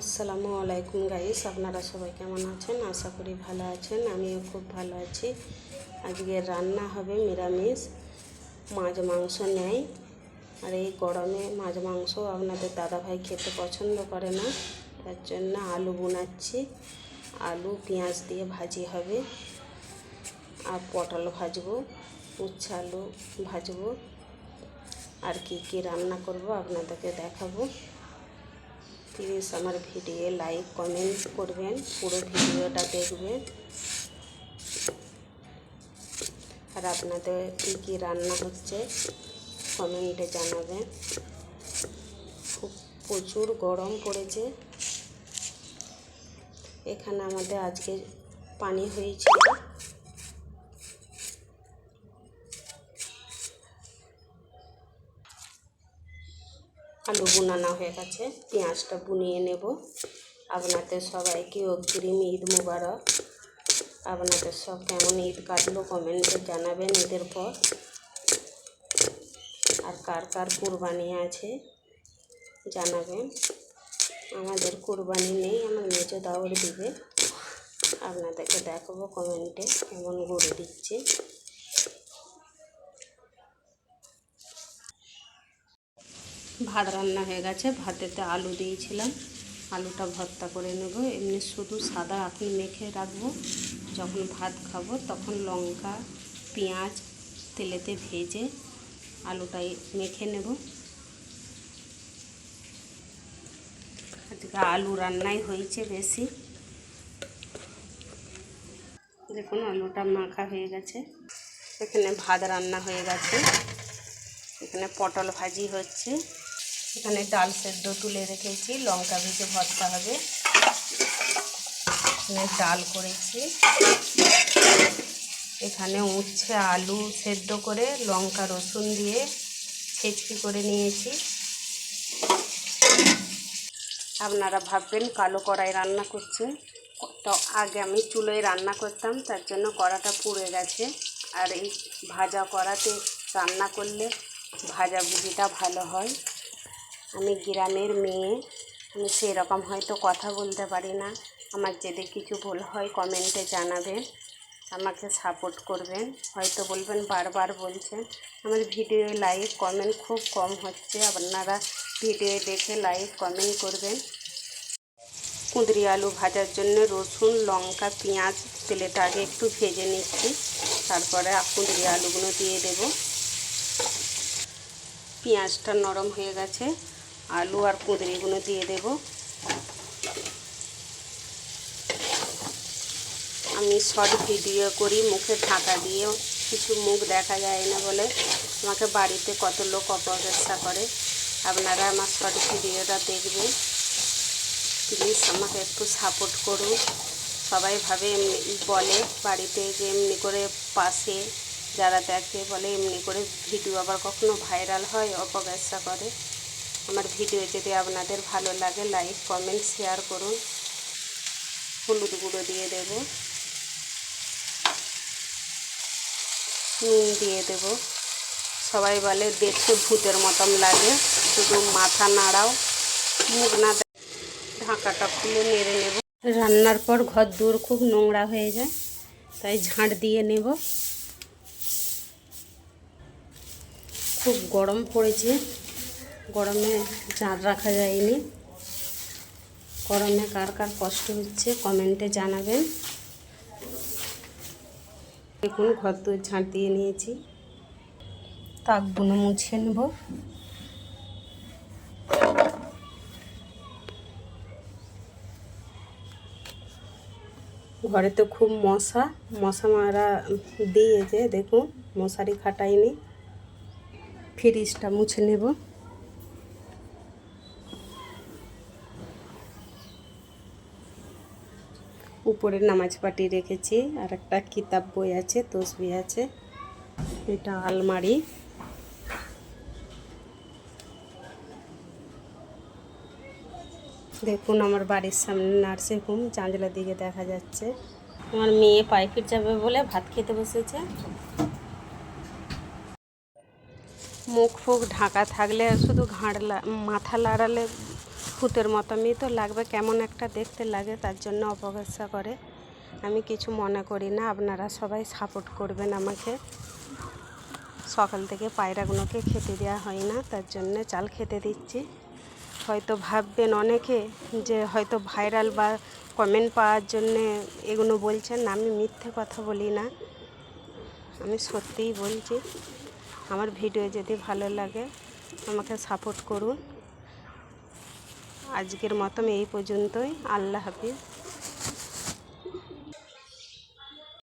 আসসালামু আলাইকুম গাইস, আপনারা সবাই কেমন আছেন? আশা করি ভালো আছেন, আমিও খুব ভালো আছি। আজকে রান্না হবে নিরামিষ, মাছ মাংস নেই। আর এই গরমে মাছ মাংস আপনাদের দাদাভাই খেতে পছন্দ করে না তার জন্য আলু বোনাচ্ছি। আলু, পেঁয়াজ দিয়ে ভাজি হবে। আর পটল ভাজবো, উচ্ছে আলু ভাজবো। আর কি কি রান্না করব আপনাদেরকে দেখাবো। প্লিজ আমার ভিডিও লাইক, কমেন্ট করবেন, পুরো ভিডিওটা দেখবেন। আর আপনাদের কী কী রান্না হচ্ছে কমেন্টে জানাবেন। খুব প্রচুর গরম পড়েছে। এখানে আমাদের আজকে পানি হয়েছিল। আলু বোনানো হয়ে গেছে, পেঁয়াজটা বুনিয়ে নেব। আপনাদের সবাইকে অগ্রিম ঈদ মুবারক। আপনাদের সব কেমন ঈদ কাটলো কমেন্টে জানাবেন ঈদের পর। আর কার কার কুরবানি আছে জানাবেন। আমাদের কুরবানি নেই, আমার মেজো দাওয়ার দিবে। আপনাদেরকে দেখাবো কমেন্টে কেমন গড়ে দিচ্ছে। ভাত রান্না হয়ে গেছে। ভাতেতে আলু দিয়েছিলাম। আলুটা ভর্তা করে নেব। এমনি শুধু সাদা এখন মেখে রাখব। যখন ভাত খাব তখন লঙ্কা, পেঁয়াজ তেলেতে ভেজে আলুটাই মেখে নেব। আজকে আলু রান্নাই হয়েছে বেশি। দেখুন আলুটা মাখা হয়ে গেছে। এখানে ভাত রান্না হয়ে গেছে। এখানে পটল ভাজি হচ্ছে। এখানে ডাল সেদ্ধ তুলে রেখেছি, লঙ্কা ভেজে ভর্তা হবে। এখানে ডাল করেছি। এখানে উচ্ছে, আলু সেদ্ধ করে লঙ্কা, রসুন দিয়ে ছেচকি করে নিয়েছি। আপনারা ভাববেন কালো কড়াই রান্না করছেন তো আগে আমি চুলোয় রান্না করতাম, তার জন্য কড়াটা পুড়ে গেছে। আর এই ভাজা কড়াতে রান্না করলে ভাজা ভুজিটা ভালো হয়। আমি গ্রামের মেয়ে, আমি সেরকম হয়তো কথা বলতে পারি না। আমার যদি কিছু ভুল হয় কমেন্টে জানাবেন। আমাকে সাপোর্ট করবেন। হয়তো বলবেন, বারবার বলছেন। আমার ভিডিও লাইক কমেন্ট খুব কম হচ্ছে। আপনারা ভিডিও দেখে লাইক কমেন্ট করবেন। কুঁদরি আলু ভাজার জন্য রসুন, লঙ্কা, পেঁয়াজ তেলেটা আগে একটু ভেজে নিচ্ছি। তারপরে কুঁদরি আলুগুলো দিয়ে দেব। পেঁয়াজটা নরম হয়ে গেছে। আলু আর কুঁদরিগুলো দিয়ে দেব। আমি শর্ট ভিডিও করি, মুখে ঢাকা দিয়ে কিছু মুখ দেখা যায় না বলে। আমাকে বাড়িতে কত লোক অপব্যবসা করে। আপনারা আমার শর্ট ভিডিওটা দেখবেন। প্লিজ আমাকে একটু সাপোর্ট করুন। সবাই ভাবে এমনি বলে, বাড়িতে যে এমনি করে পাশে যারা দেখে বলে, এমনি করে ভিডিও আবার কখনো ভাইরাল হয় অপব্যবসা করে। আমার ভিডিও যদি আপনাদের ভালো লাগে লাইক কমেন্ট শেয়ার করুন। হলুদ গুঁড়ো দিয়ে দেব। নুন দিয়ে দেব। সবাই বলে দেখতে ভূতের মতন লাগে, শুধু মাথা নাড়াও, মুখ না ঢাকাটা খুলে নেড়ে নেব। রান্নার পর ঘর দূর খুব নোংরা হয়ে যায়, তাই ঝাঁট দিয়ে নেব। খুব গরম পড়েছে। গরমে ঝাঁট রাখা যায়নি। গরমে কার কার কষ্ট হচ্ছে কমেন্টে জানাবেন। দেখুন, ঘর দূর ঝাঁট দিয়ে নিয়েছি। তাকগুলো মুছে নেব। ঘরে তো খুব মশা মশা মারা দিয়ে দিয়েছে, দেখুন, মশারি খাটাইনি। ফ্রিজটা মুছে নেব। উপরে নামাজ পাটি রেখেছি, আর একটা কিতাব বই আছে, তসবি আছে। এটা আলমারি। দেখুন, আমার বাড়ির সামনে নার্সিং হোম চাঁদলা দিকে দেখা যাচ্ছে। আমার মেয়ে পাইফিট যাবে বলে ভাত খেতে বসেছে। মুখ ফুক ঢাকা থাকলে শুধু ঘাড় মাথা লাড়ালে ভূতের মতনই তো লাগবে, কেমন একটা দেখতে লাগে, তার জন্য অপব্যবসা করে। আমি কিছু মনে করি না, আপনারা সবাই সাপোর্ট করবেন আমাকে। সকাল থেকে পায়রাগুলোকে খেতে দেওয়া হয় না, তার জন্য চাল খেতে দিচ্ছি। হয়তো ভাববেন অনেকে যে হয়তো ভাইরাল বা কমেন্ট পাওয়ার জন্যে এগুলো বলছেন না আমি মিথ্যে কথা বলি না। আমি সত্যিই বলছি, আমার ভিডিও যদি ভালো লাগে, আমাকে সাপোর্ট করুন। আজকের মতন এই পর্যন্তই। আল্লাহ হাফিজ।